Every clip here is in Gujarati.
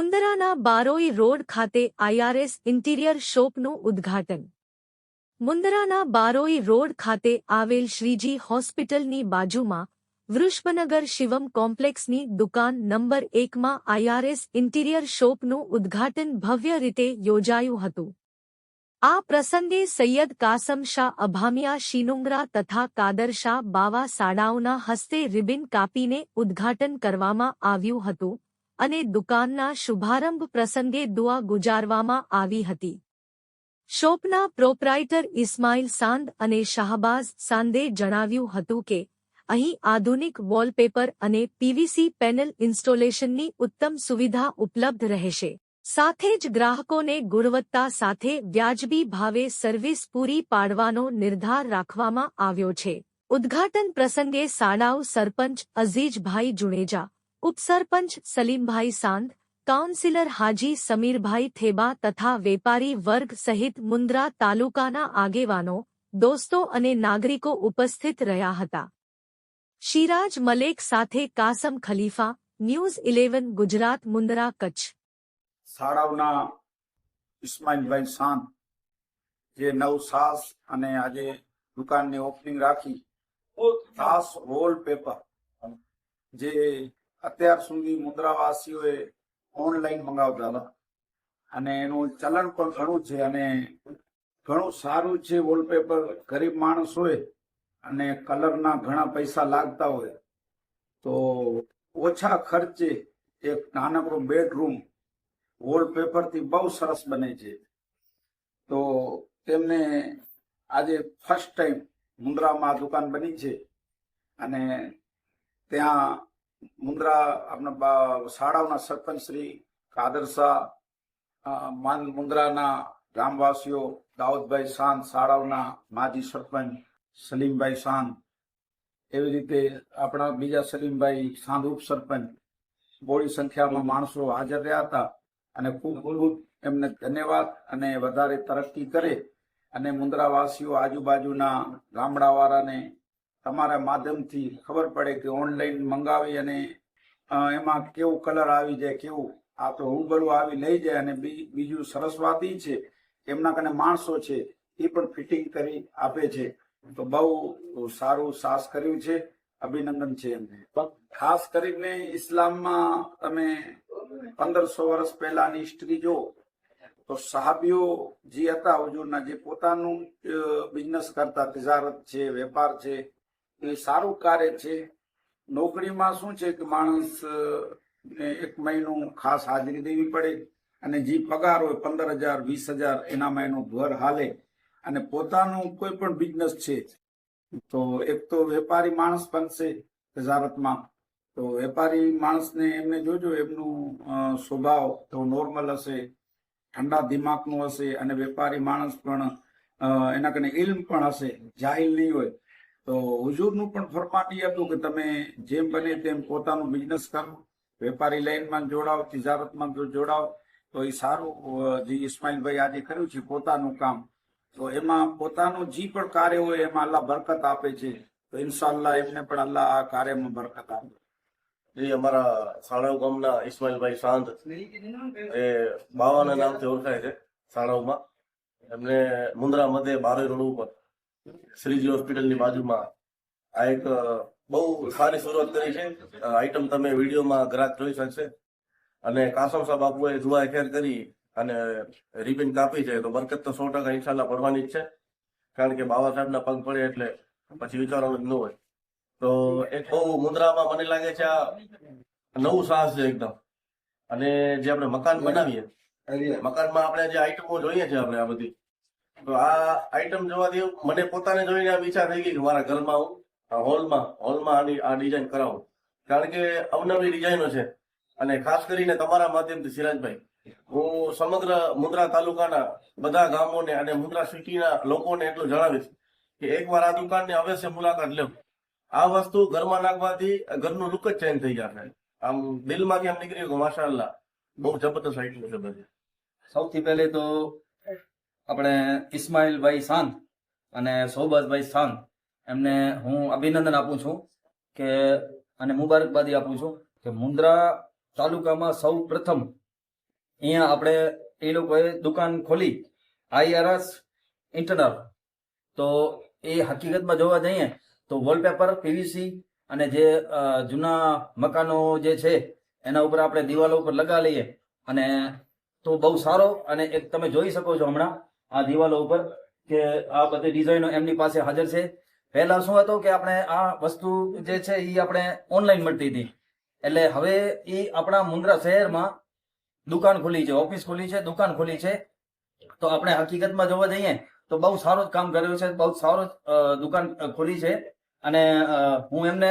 મુંદરાના બારોઈ રોડ ખાતે આઈઆરએસ ઇન્ટિરિયર શોપનું ઉદ્ઘાટન. મુંદરાના બારોઈ રોડ ખાતે આવેલ શ્રીજી હોસ્પિટલની બાજુમાં વૃષભનગર શિવમ કોમ્પ્લેક્સની દુકાન નંબર એકમાં આઈઆરએસ ઇન્ટિરિયર શોપનું ઉદ્ઘાટન ભવ્ય રીતે યોજાયું હતું. આ પ્રસંગે સૈયદ કાસમ શાહ અભામિયા શિનુંગરા તથા કાદર શાહ બાવા સાડાઓના હસ્તે રિબિન કાપીને ઉદ્ઘાટન કરવામાં આવ્યું હતું. અને દુકાનના શુભારંભ પ્રસંગે દુઆ ગુજારવામાં આવી હતી. શોપના પ્રોપરાઇટર ઇસ્માઇલ સાંદ અને શાહબાઝ સાંદે જણાવ્યું હતું કે, અહીં આધુનિક વોલપેપર અને પીવીસી પેનલ ઇન્સ્ટોલેશનની ઉત્તમ સુવિધા ઉપલબ્ધ રહેશે. સાથે જ ગ્રાહકોને ગુણવત્તા સાથે વ્યાજબી ભાવે સર્વિસ પૂરી પાડવાનો નિર્ધાર રાખવામાં આવ્યો છે. ઉદ્ઘાટન પ્રસંગે સાડાઉ સરપંચ અઝીજભાઈ જુણેજા ઉપસરપંચ સલીમભાઈ સાંધ, કાઉન્સિલર હાજી સમીરભાઈ થેબા તથા વેપારી વર્ગ સહિત મુન્દ્રા તાલુકાના આગેવાનો, દોસ્તો અને નાગરિકો ઉપસ્થિત રહ્યા હતા. શિરાજ મલેક સાથે કાસમ ખલીફા, ન્યૂઝ ઇલેવન, ગુજરાત, મુન્દ્રા, કચ્છ. શાળાઓના ઇસ્માઇલભાઈ શાંત જે નવ સાસ અને આજે દુકાનની ઓપનિંગ રાખી ખાસ વોલપેપર જે અત્યાર સુધી મુદ્રાવાસીઓએ ઓનલાઈન મંગાવતા હતા. અને એનું ચલણ પણ ઘણું છે અને ઘણું સારું છે વોલપેપર ગરીબ માણસ હોય અને કલરના ઘણા પૈસા લાગતા હોય, તો ઓછા ખર્ચે એક નાનકડો બેડરૂમ વોલપેપરથી બહુ સરસ બને છે. તો તેમને આજે ફર્સ્ટ ટાઈમ મુંદ્રામાં દુકાન બની છે. અને ત્યાં મુન્દ્રા આપણા શાળાઓના સરપંચ શ્રી કાદર શાહ માન મુન્દ્રાના ગામવાસીઓ દાઉદભાઈ શાંત શાળાઓના માજી સરપંચ સલીમભાઈ શાંત એવી રીતે આપણા બીજા સલીમભાઈ સાંધ ઉપસરપંચ બોડી સંખ્યામાં માણસો હાજર રહ્યા હતા અને ખૂબ ખૂબ એમને ધન્યવાદ અને વધારે તરક્કી કરે અને મુન્દ્રાવાસીઓ આજુબાજુના ગામડાવાળાને તમારા માધ્યમથી ખબર પડે કે ઓનલાઈન મંગાવી અને એમાં કેવું કલર આવી જાય, કેવું? આ તો રૂબરૂ આવી લઈ જાય અને બીજું સરસ વાત છે, એમના કને માણસો છે, એ પણ ફિટિંગ કરી આપે છે. તો બહુ સારું સાહસ કર્યું છે, અભિનંદન છે એમને. ખાસ કરીને ઇસ્લામમાં તમે પંદરસો વર્ષ પહેલાની હિસ્ટ્રી જો તો સાહાબીઓ જે હતા, હુજુરના જે પોતાનું બિઝનેસ કરતા, તિજારત છે, વેપાર છે સારું કાર્ય છે. નોકરીમાં શું છે કે માણસ એક મહિનો ખાસ હાજરી દેવી પડે અને જે પગાર હોય પંદર હજાર, વીસ હજાર, એનામાં એનું ઘર હાલે અને પોતાનું કોઈ પણ બિઝનેસ છે. તો એક તો વેપારી માણસ બનશે તજારતમાં. તો વેપારી માણસને એમને જોજો એમનું સ્વભાવ તો નોર્મલ હશે, ઠંડા દિમાગનું હશે અને વેપારી માણસ પણ એના કને ઇલ્મ પણ હશે, જાહિલ નહીં હોય. તો હુજુરનું પણ ફરમાન હતું કે તમે જેમ બને તેમ પોતાનું બિઝનેસ કરો. વેપારી લાઈનમાં જોડાવ તિજારતમાં જોડાઓ, તો એ સારું જે ઇસ્માઇલભાઈ આજે કર્યું છે પોતાનું કામ. તો એમાં પોતાનું જે પણ કાર્ય હોય એમાં અલ્લાહ બરકત આપે છે. તો ઇન્શાલ્લાહ એમને પણ અલ્લાહ આ કાર્યમાં બરકત આપે. એ અમારા સાણવ ગામના ઇસ્માઇલભાઈ શાંત એ બાવાના નામથી ઓળખાય છે સાણવમાં એમને મુન્દ્રા મધ્ય બારે રોડ ઉપર. શ્રીજી હોસ્પિટલની બાજુમાં આ એક બહુ સારી શરૂઆત કરી છે. આઈટમ તમે વિડીયોમાં ગ્રાહક જોઈ શકશે. અને કાસમ સાહેબ બાપુએ દુઆ ખેર કરી અને રિબિન કાપી છે. તો બરકત તો સો ટકા ઇન્શાલ્લાહ પડવાની જ છે. કારણ કે બાબા સાહેબના પગ પડે એટલે પછી વિચારવાનું જ ન હોય. તો એક બહુ મુદ્રામાં મને લાગે છે આ નવું સાહસ છે એકદમ. અને જે આપણે મકાન બનાવીએ મકાનમાં આપણે જે આઈટમો જોઈએ છે આપણે આ બધી તો આ આઈટમ જોવા જોવાથી મને પોતાને જોઈને આ વિચાર થઈ ગઈ કે મારા ઘરમાં હું હોલમાં હોલમાં આ ડિઝાઇન કરાવું. કારણ કે અવનવી ડિઝાઇનો છે. અને ખાસ કરીને તમારા માધ્યમથી સિરાજભાઈ, હું સમગ્ર મુન્દ્રા તાલુકાના બધા ગામોને અને મુન્દ્રા સિટીના લોકોને એટલું જણાવીશ કે એકવાર આ દુકાનની અવશ્ય મુલાકાત લેવું. આ વસ્તુ ઘરમાં નાખવાથી ઘરનું લુક જ ચેન્જ થઈ જશે. આમ દિલમાંથી આમ નીકળી ગયું માશાઅલ્લાહ, બહુ જબરદસ્ત આઈટમ છે બધી. સૌથી પહેલે તો આપણે ઇસ્માઇલભાઈ સાંત અને શોબાઝભાઈ સાંત એમને હું અભિનંદન આપું છું કે, અને મુબારકબાદી આપું છું કે મુન્દ્રા તાલુકામાં સૌ પ્રથમ અહીંયા આપણે એ લોકોએ દુકાન ખોલી, આઈઆરએસ ઇન્ટરનલ. તો એ હકીકતમાં જોવા જઈએ તો વોલપેપર, પીવીસી અને જે જૂના મકાનો જે છે એના ઉપર આપણે દિવાલો ઉપર લગા લઈએ. અને તો બહુ સારો અને એક તમે જોઈ શકો છો હમણાં આ દિવાલો ઉપર કે આ બધી ડિઝાઇનો એમની પાસે હાજર છે. પહેલા શું હતું કે આપણે આ વસ્તુ જે છે એ આપણે ઓનલાઈન મળતી હતી. એટલે હવે એ આપણા મુન્દ્રા શહેરમાં દુકાન ખોલી છે, ઓફિસ ખોલી છે, દુકાન ખોલી છે. તો આપણે હકીકતમાં જોવા જઈએ તો બહુ સારું જ કામ કર્યું છે, બહુ સારું દુકાન ખોલી છે. અને હું એમને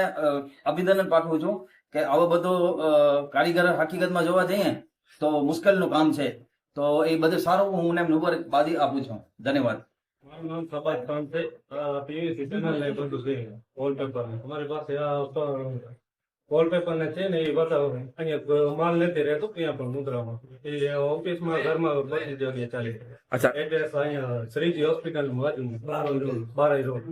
અભિનંદન પાઠવું છું કે આવો બધો કારીગર હકીકતમાં જોવા જઈએ તો મુશ્કેલનું કામ છે. તો એ બધું સારું હું એમને ઉપર બાદી આપું છું. ધન્યવાદ. મારું નામ પ્રભાત ખાન છે. પીવીસી પેનલ ને બધું છે. વોલપેપર ને. અમારી પાસે આ વોલપેપર ને છે ને એ બતાવો. અહીંયા માલ નથી રહેતો ત્યાં પણ મુદ્રામાં. એ ઓફિસમાં ઘરમાં બધી જગ્યાએ ચાલી અચ્છા. એડ્રેસ અહીંયા Shreeji hospital Barai road Barai road.